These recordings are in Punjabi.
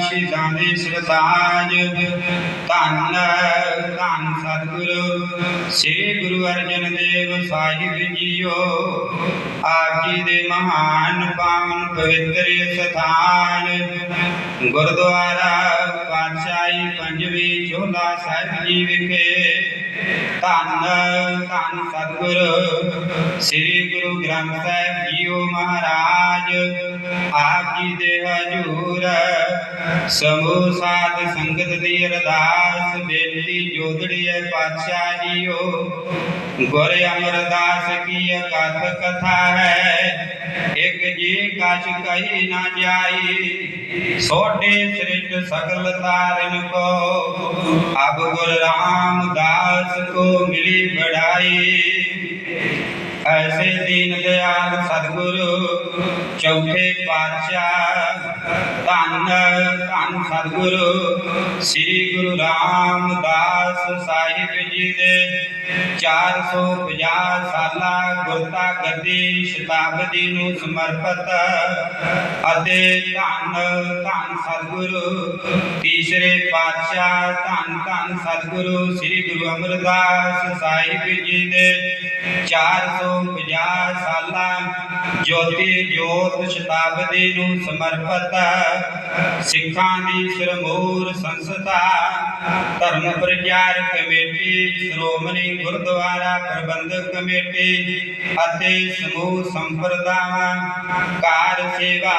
ਸ਼ਹੀਦਾਂ ਦੇ ਸਰਤਾਜ ਧੰਨ ਧੰਨ ਸਤਿਗੁਰੂ। ਸ੍ਰੀ ਗੁਰੂ ਅਰਜਨ ਦੇਵ ਸਾਹਿਬ ਜੀਓ। ਆਪ ਜੀ ਦੇ ਮਹਾਨ ਪਾਵਨ ਪਵਿੱਤਰ ਸਥਾਨ। ਗੁਰਦੁਆਰਾ ਪਾਤਸ਼ਾਹੀ ਪੰਜਵੀਂ ਚੋਲਾ ਸਾਹਿਬ ਜੀ ਵਿਖੇ ਧੰਨ ਧੰਨ ਸਤਿਗੁਰੂ। ਸ੍ਰੀ ਗੁਰੂ ਗ੍ਰੰਥ ਸਾਹਿਬ ਜੀਓ ਮਹਾਰਾਜ, ਆਪ ਜੀ ਦੇ ਹਜੂਰ। ਸਮੂਹ ਸਾਧ ਸੰਗਤ ਦੀ ਅਰਦਾਸ, ਬੇਨਤੀ ਜੋਦੜੀ ਹੈ ਪਾਤਸ਼ਾਹ ਜੀਓ। ਗੁਰ ਅਮਰਦਾਸ ਕੀ ਕਥ ਕਥਾ ਹੈ ਇਕ ਜੀ ਕਛ ਕਹੀ ਨਾ ਜਾਈ, ਸੋਢੇ ਸ੍ਰਿਸ਼ਟ ਸਗਲ ਤਾਰਨ ਕੋ। ਅਬ ਗੁਰ ਰਾਮਦਾਸ ਕੋ ਮਿਲੀ ਬੜਾਈ ਐਸੇ ਦੀਨ ਦਿਆਲ ਸਤਿਗੁਰੂ, ਚੌਥੇ ਪਾਤਸ਼ਾਹ ਧੰਨ ਧੰਨ ਸਤਿਗੁਰੂ, ਸ੍ਰੀ ਗੁਰੂ ਰਾਮਦਾਸ ਸਾਹਿਬ ਜੀ ਦੇ 450 ਸਾਲਾ ਗੁਰਤਾ ਗੱਦੀ ਸ਼ਤਾਬਦੀ ਨੂੰ ਸਮਰਪਿਤ ਅਤੇ ਧੰਨ ਧੰਨ ਸਤਿਗੁਰੂ। ਤੀਸਰੇ ਪਾਤਸ਼ਾਹ, ਧੰਨ ਧੰਨ ਸਤਿਗੁਰੂ ਸ੍ਰੀ ਗੁਰੂ ਅਮਰਦਾਸ ਸਾਹਿਬ ਜੀ ਦੇ 450 ਸਾਲਾ ਜੋਤੀ ਜੋਤ ਸ਼ਤਾਬਦੀ ਨੂੰ ਸਮਰਪਿਤ ਸਿੱਖਾਂ ਦੀ ਸਿਰਮੌਰ ਸੰਸਥਾ, ਧਰਮ ਪ੍ਰਚਾਰ ਕਮੇਟੀ, ਸ਼੍ਰੋਮਣੀ ਗੁਰਦੁਆਰਾ ਪ੍ਰਬੰਧਕ ਕਮੇਟੀ ਅਤੇ ਸਮੂਹ ਸੰਪਰਦਾਵਾਂ, ਕਾਰ ਸੇਵਾ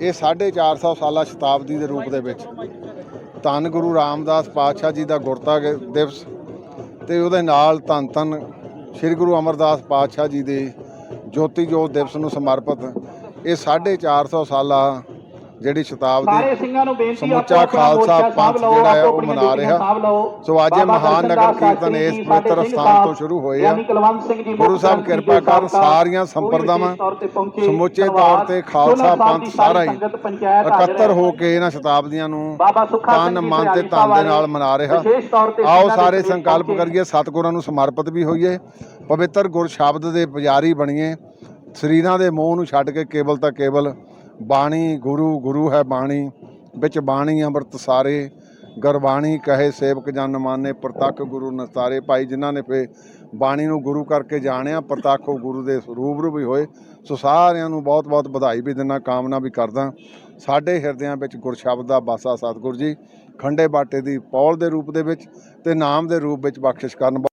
ਇਹ 450 ਸਾਲਾ ਸ਼ਤਾਬਦੀ ਦੇ ਰੂਪ ਦੇ ਵਿੱਚ। ਧੰਨ ਗੁਰੂ ਰਾਮਦਾਸ ਪਾਤਸ਼ਾਹ ਜੀ ਦਾ ਗੁਰਤਾ ਗ- ਦਿਵਸ ਤੇ ਉਹਦੇ ਨਾਲ ਧੰਨ ਧੰਨ ਸ੍ਰੀ ਗੁਰੂ ਅਮਰਦਾਸ ਪਾਤਸ਼ਾਹ ਜੀ ਦੇ ਜੋਤੀ ਜੋਤ ਦਿਵਸ ਨੂੰ ਸਮਰਪਿਤ ਇਹ 450 ਸਾਲਾ ਜਿਹੜੀ ਸ਼ਤਾਬਦੀ ਸਿੰਘਾਂ ਨੂੰ ਬੇਨਤੀ ਸਮੁੱਚਾ ਖਾਲਸਾ ਪੰਥ ਜਿਹੜਾ ਹੈ ਉਹ ਮਨਾ ਰਿਹਾ। ਸੋ ਅੱਜ ਇਹ ਮਹਾਨ ਨਗਰ ਕੀਰਤਨ ਇਸ ਪਵਿੱਤਰ ਸਥਾਨ ਤੋਂ ਸ਼ੁਰੂ ਹੋਏ ਆ ਗੁਰੂ ਸਾਹਿਬ ਕਿਰਪਾ ਕਰ ਸਾਰੀਆਂ ਸੰਪਰਦਾਵਾਂ। ਸਮੁੱਚੇ ਤੌਰ। ਤੇ ਖਾਲਸਾ ਪੰਥ ਸਾਰਾ ਹੀ ਇਕੱਤਰ ਹੈ। ਕੇ ਇਹਨਾਂ ਸ਼ਤਾਬਦੀਆਂ ਨੂੰ ਤਨ ਮਨ ਤੇ ਧਨ ਦੇ ਨਾਲ ਮਨਾ ਰਿਹਾ ਆਓ ਸਾਰੇ ਸੰਕਲਪ। ਕਰੀਏ ਸਤਿਗੁਰਾਂ ਨੂੰ ਸਮਰਪਿਤ ਵੀ ਹੋਈਏ ਪਵਿੱਤਰ ਗੁਰ ਸ਼ਬਦ ਦੇ ਪੁਜਾਰੀ ਬਣੀਏ ਸਰੀਰਾਂ ਦੇ ਮੋਹ ਨੂੰ ਛੱਡ ਕੇ ਕੇਵਲ ਤਾਂ ਕੇਵਲ ਬਾਣੀ ਗੁਰੂ ਗੁਰੂ ਹੈ ਬਾਣੀ, ਵਿੱਚ ਬਾਣੀ ਅੰਮ੍ਰਿਤ ਸਾਰੇ ਗੁਰਬਾਣੀ ਕਹੇ ਸੇਵਕ ਜਨ ਮਾਨੇ, ਪ੍ਰਤੱਖ ਗੁਰੂ ਨਸਾਰੇ। ਭਾਈ ਜਿਨ੍ਹਾਂ ਨੇ ਫੇ ਬਾਣੀ ਨੂੰ ਗੁਰੂ ਕਰਕੇ ਜਾਣਿਆ, ਪ੍ਰਤੱਖ ਉਹ ਗੁਰੂ ਦੇ ਰੂਬਰੂ ਵੀ ਹੋਏ। ਸੋ ਸਾਰਿਆਂ ਨੂੰ ਬਹੁਤ ਬਹੁਤ ਵਧਾਈ ਵੀ ਦਿੰਦਾ, ਕਾਮਨਾ ਵੀ ਕਰਦਾ। ਸਾਡੇ ਹਿਰਦਿਆਂ ਵਿੱਚ ਗੁਰਸ਼ਬਦ ਦਾ ਬਾਸਾ ਸਤਿਗੁਰ ਜੀ, ਖੰਡੇ ਬਾਟੇ ਦੀ ਪੌਲ ਦੇ ਰੂਪ ਦੇ ਵਿੱਚ ਤੇ ਨਾਮ ਦੇ ਰੂਪ ਵਿੱਚ ਬਖਸ਼ਿਸ਼ ਕਰਨ